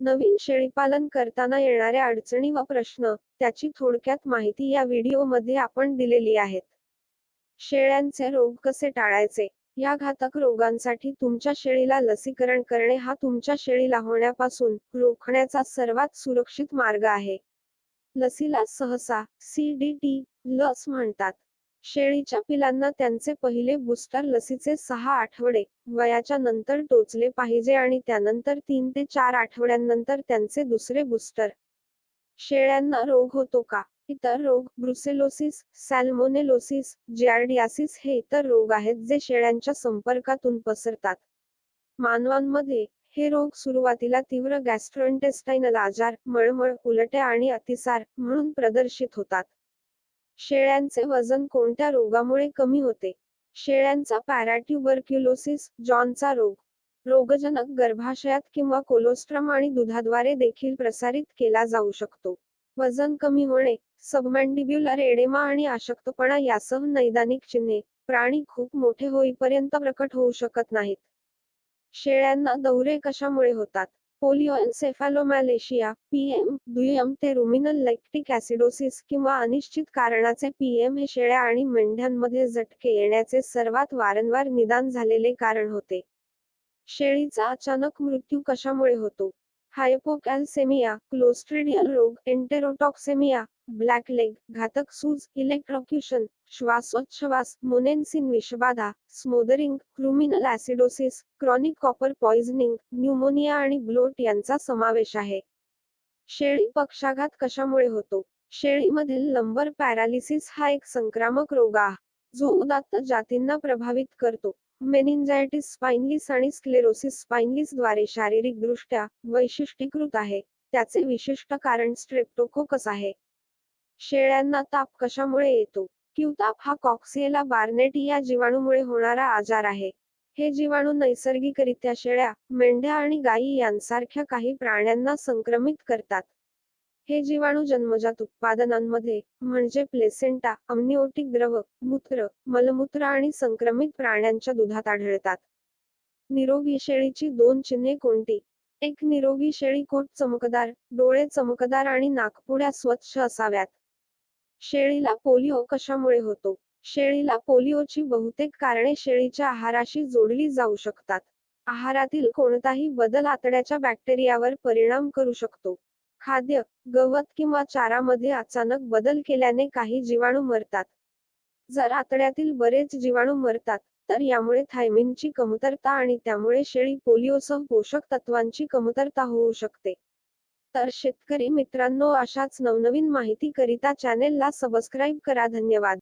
नवीन शेळीपालन करताना येणाऱ्या अडचणी व प्रश्न त्याची थोडक्यात माहिती या व्हिडिओमध्ये आपण दिलेली आहेत. शेळ्यांचे रोग कसे टाळायचे? या घातक रोगांसाठी तुमच्या शेळीला लसीकरण करणे हा तुमच्या शेळीला होण्यापासून रोखण्याचा सर्वात सुरक्षित मार्ग आहे. लसीला सहसा सीडीटी लस म्हणतात. शेळीच्या पिलांना त्यांचे पहिले बूस्टर लसीचे सहा आठवडे वयाच्या नंतर टोचले पाहिजे आणि त्यानंतर तीन ते चार आठवड्यांनंतर त्यांचे दुसरे बूस्टर शेळ्यांना रोग होतो का? इतर रोग ब्रुसेलोसिस सॅल्मोनेलोसिस जियार्डियासिस हे इतर रोग आहेत जे शेळ्यांच्या संपर्कातून पसरतात. मानवांमध्ये हे रोग सुरुवातीला तीव्र गॅस्ट्रोइंटेस्टाइनल आजार मळमळ उलट्या आणि अतिसार म्हणून प्रदर्शित होतात. शेळ्यांचे वजन कोणत्या रोगामुळे कमी होते? शेळ्यांचा पॅराट्युबरक्युलोसिस जॉनचा रोग रोगजनक गर्भाशयात किंवा कोलोस्ट्रम आणि दुधाद्वारे देखील प्रसारित केला जाऊ शकतो. वजन कमी होणे सबमॅन्डिब्युलर एडेमा आणि अशक्तपणा यासह नैदानिक चिन्हे प्राणी खूप मोठे होईपर्यंत प्रकट होऊ शकत नाहीत. शेळ्यांना दौरे कशामुळे होतात? पोलिओ एन्सेफॅलोमॅलेशिया पीएम दुय्यम ते रुमिनल लॅक्टिक ऍसिडोसिस किंवा अनिश्चित कारणाचे पीएम हे शेळ्या आणि मेंढ्यांमध्ये झटके येण्याचे सर्वात वारंवार निदान झालेले कारण होते. शेळीचा अचानक मृत्यू कशामुळे होतो? हायपोकॅल्सेमिया क्लोस्ट्रिडियल रोग एंटेरोटॉक्सेमिया ब्लॅक लेग घातक सूज इलेक्ट्रॉक्युशन श्वासोच्छवास मोनेन्सिन विषबाधा smothering ruminal acidosis chronic copper poisoning pneumonia आणि ब्लोट यांचा समावेश आहे. शेळी पक्षाघात कशामुळे होतो? शेळीमधील लंबर पॅरालिसिस हा एक संक्रामक रोग आहे जो उदात्त जातींना प्रभावित करतो. मेनिंजायटिस स्पाइनलिस आणि स्क्लेरोसिस स्पाइनलिसद्वारे शारीरिकदृष्ट्या वैशिष्ट्यीकृत आहे. त्याचे विशिष्ट कारण स्ट्रेप्टोकोकस आहे. शेळ्यांना ताप कशामुळे येतो? क्यूताप हा कॉक्सिएला बार्नेटी या जीवाणूमुळे होणारा आजार आहे. हे जीवाणू नैसर्गिकरित्या शेळ्या मेंढ्या आणि गायी यांसारख्या काही प्राण्यांना संक्रमित करतात. हे जीवाणू जन्मजात उत्पादनांमध्ये म्हणजे प्लेसेंटा अम्निओटिक द्रव मूत्र मलमूत्र आणि संक्रमित प्राण्यांच्या दुधात आढळतात. निरोगी शेळीची दोन चिन्हे कोणती? एक निरोगी शेळी कोट चमकदार डोळे चमकदार आणि नाकपुड्या स्वच्छ असाव्यात. शेळीला पोलिओ कशामुळे होतो? शेळीला पोलिओची बहुतेक कारणे शेळीच्या आहाराशी जोडली जाऊ शकतात. आहारातील कोणताही बदल आतड्याच्या बॅक्टेरियावर परिणाम करू शकतो. खाद्य गवत किंवा चारामध्ये अचानक बदल केल्याने काही जीवाणू मरतात. जर आतड्यातील बरेच जीवाणू मरतात तर यामुळे थायमिनची कमतरता आणि त्यामुळे शेळी पोलिओसह पोषक तत्वांची कमतरता होऊ शकते. तर शेतकरी मित्रांनो अशाच नवनवीन माहिती करिता चॅनेलला सबस्क्राईब करा. धन्यवाद.